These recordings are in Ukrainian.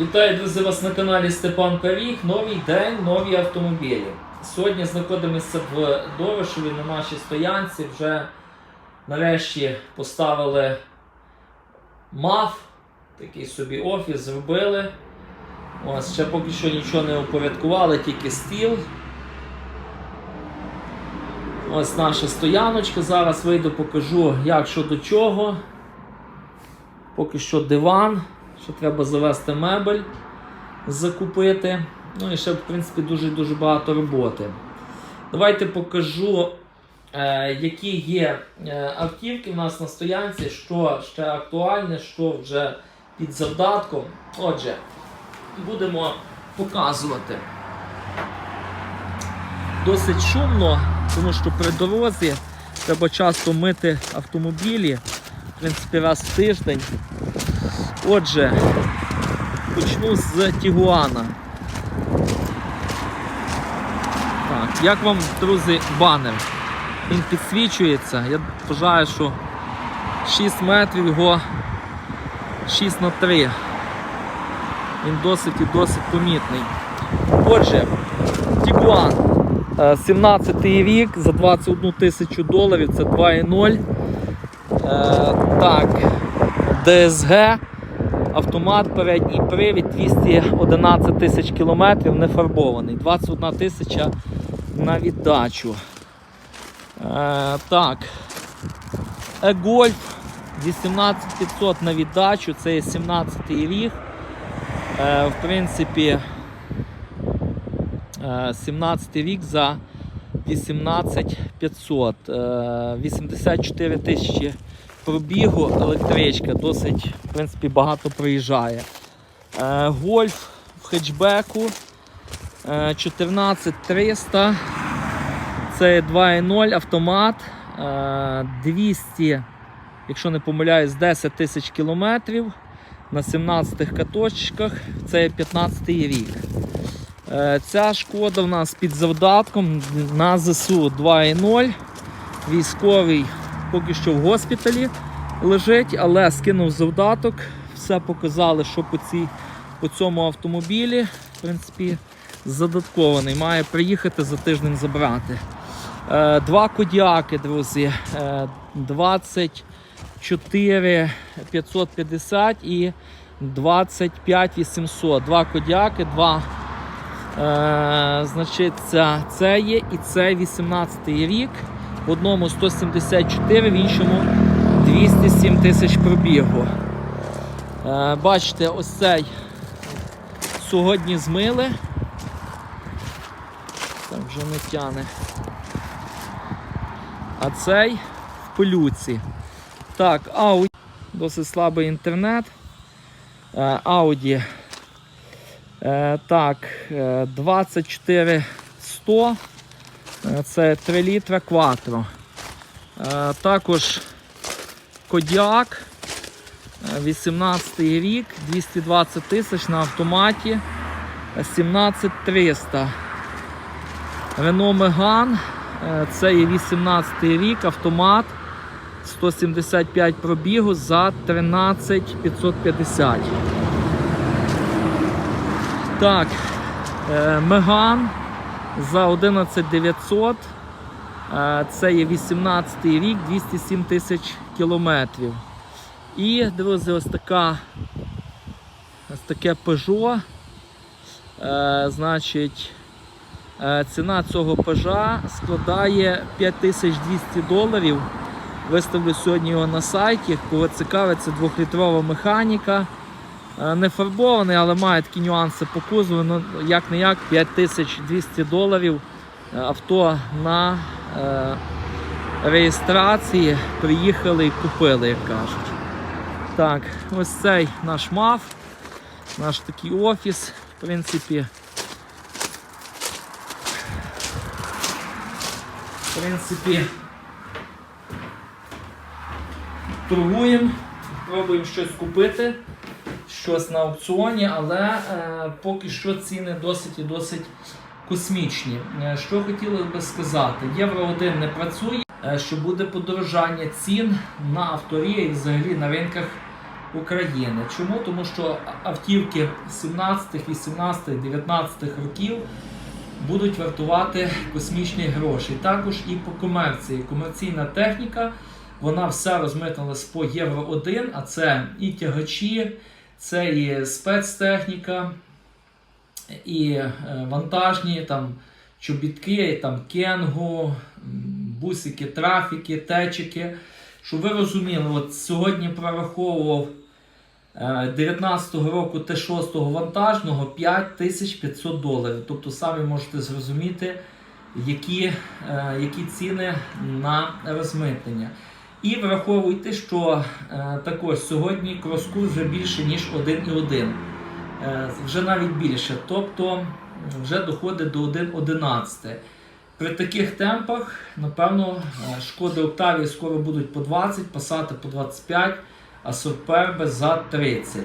Вітаю, друзі, вас на каналі Степан Пиріг. Новий день, нові автомобілі. Сьогодні знаходимося в Дорошеві на нашій стоянці. Вже нарешті поставили МАФ, такий собі офіс зробили. Ось, ще поки що нічого не упорядкували, тільки стіл. Ось наша стояночка. Зараз вийду, покажу, як що до чого. Поки що диван, що треба завести мебель, закупити. Ну і ще, в принципі, дуже-дуже багато роботи. Давайте покажу, е, які є е, автівки в нас на стоянці, що ще актуальне, що вже під завдатком. Отже, будемо показувати. Досить шумно, тому що при дорозі треба часто мити автомобілі, в принципі, раз в тиждень. Отже, почну з Тігуана. Так, як вам, друзі, банер? Він підсвічується. Я вважаю, що 6 метрів його 6 на 3. Він досить і досить помітний. Отже, Тігуан. 17 рік за 21 тисячу доларів, це 2,0. Е, так, ДСГ, автомат, передній привід, 211 тисяч кілометрів, не фарбований, 21 тисяча на віддачу. Е, так, E-Golf 18500 на віддачу, це є 17 рік. Е, в принципі, е, 17 рік за 18500. Е, 84 тисячі пробігу електричка, досить в принципі, багато проїжджає. Е, Гольф в хетчбеку е, 14300. Це 2.0 автомат. Е, 200, якщо не помиляюсь, 10 тисяч кілометрів на 17 каточках. Це 15 рік. Е, Ця шкода в нас під завдатком на ЗСУ 2.0. Військовий поки що в госпіталі лежить, але скинув завдаток. Все показали, що по, цій, по цьому автомобілі в принципі, задаткований. Має приїхати за тиждень забрати. Е, Два кодіаки, друзі. Е, 24 550 і 25 800. Два кодіаки, два. Е, значить, це, є і це 18 й рік. В одному 174, в іншому 207 тисяч пробігу. Е, бачите, ось цей сьогодні змили. Так, вже не тяне. А цей в пилюці. Так, Audi. Досить слабий інтернет. Е, Audi. Е, так, е, 24100. Е, Це 3 літра Quattro. Е, Також Кодіак. е, 18 рік, 220 тисяч на автоматі. е, 17300. Renault Megane. е, Це є 18 рік, автомат. 175 пробігу за 13550. Так, е, Меган за 11900. Е, Це є 18 рік, 207 тисяч кілометрів. І, друзі, ось така ось таке Peugeot. Е, Значить, е, ціна цього Peugeot складає 5200 доларів. Виставлю сьогодні його на сайті. Кого цікавить, це 2-літрова механіка. Е, Не фарбований, але має такі нюанси по кузову. Ну, як не як 5200 доларів. Е, Авто на е, реєстрації приїхали і купили, як кажуть. Так, ось цей наш МАФ, наш такий офіс, в принципі. В принципі, торгуємо, пробуємо щось купити, щось на аукціоні, але е, поки що ціни досить і досить космічні. Е, Що хотілося би сказати, Євро 1 не працює, е, що буде подорожання цін на авторі і взагалі на ринках України. Чому? Тому що автівки 17, 18, 19 років будуть вартувати космічні гроші. Також і по комерції. Комерційна техніка, вона вся розмитнулась по Євро 1, а це і тягачі, це і спецтехніка, і е, вантажні там чобітки, там кенгу, бусики, трафіки, течики. Щоб ви розуміли, от сьогодні прораховував е, 19-го року Т6 вантажного 5500 доларів. Тобто самі можете зрозуміти, які, е, які ціни на розмитнення. І враховуйте, що е, також сьогодні кроску вже більше, ніж 1,1. Е, вже навіть більше. Тобто вже доходить до 1,11. При таких темпах, напевно, е, шкоди Октавії скоро будуть по 20, пасати по 25, а Суперби за 30.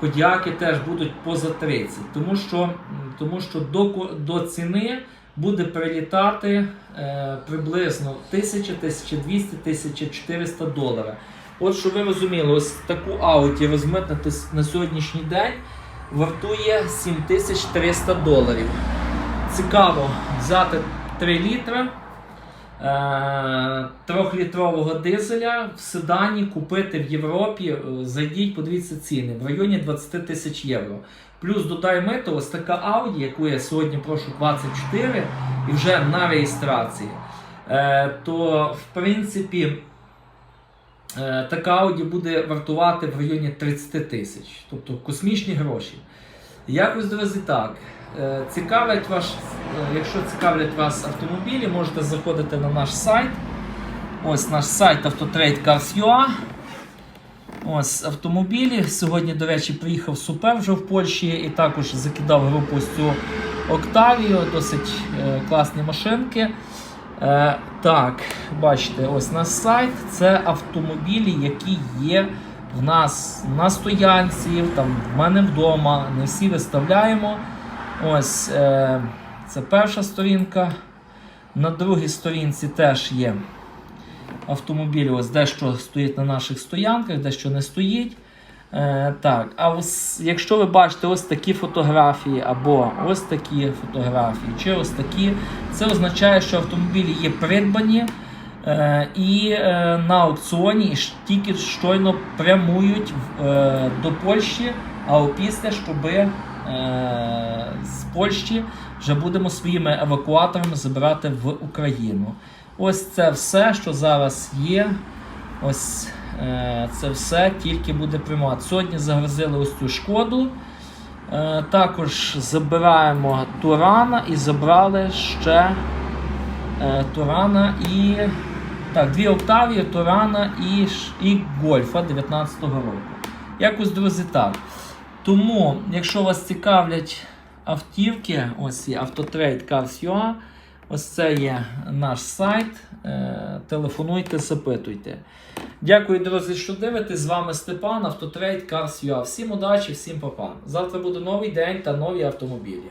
Кодіаки теж будуть поза 30. Тому що, тому що до, до ціни буде прилітати е, приблизно 1000, 1200, 1400 доларів. От що ви розуміли, ось таку ауті розмитнити на сьогоднішній день вартує 7300 доларів. Цікаво взяти 3 літра трьохлітрового дизеля в седані купити в Європі. е, Зайдіть, подивіться ціни в районі 20 тисяч євро. Плюс додай мито, ось така Audi, яку я сьогодні прошу 24 і вже на реєстрації. Е, то в принципі е, така Audi буде вартувати в районі 30 тисяч, тобто космічні гроші. Якось, друзі, так. Е, Цікавлять ваш, е, якщо цікавлять вас автомобілі, можете заходити на наш сайт. Ось наш сайт Autotrade Cars.ua. Ось автомобілі. Сьогодні, до речі, приїхав Супер вже в Польщі і також закидав групу ось цю Октавію. Досить е, класні машинки. Е, так, бачите, ось наш сайт. Це автомобілі, які є в нас на стоянці, там в мене вдома. Не всі виставляємо. Ось е, це перша сторінка. На другій сторінці теж є автомобілі. Ось дещо стоїть на наших стоянках, дещо не стоїть. Е, так, а ось, якщо ви бачите ось такі фотографії, або ось такі фотографії, чи ось такі, це означає, що автомобілі є придбані і е, на аукціоні тільки щойно прямують е, до Польщі, а опісля, щоби е, з Польщі вже будемо своїми евакуаторами забирати в Україну. Ось це все, що зараз є. Ось е, це все тільки буде приймати. Сьогодні загрузили ось цю шкоду. Е, також забираємо Турана і забрали ще е, Турана і. Так, дві Октавії, Турана і, і Гольфа 19-го року. Якось, друзі, так. Тому, якщо вас цікавлять автівки, ось є Autotrade Cars.ua, ось це є наш сайт. Е, телефонуйте, запитуйте. Дякую, друзі, що дивитесь. З вами Степан, Autotrade Cars.ua. Всім удачі, всім папа. Завтра буде новий день та нові автомобілі.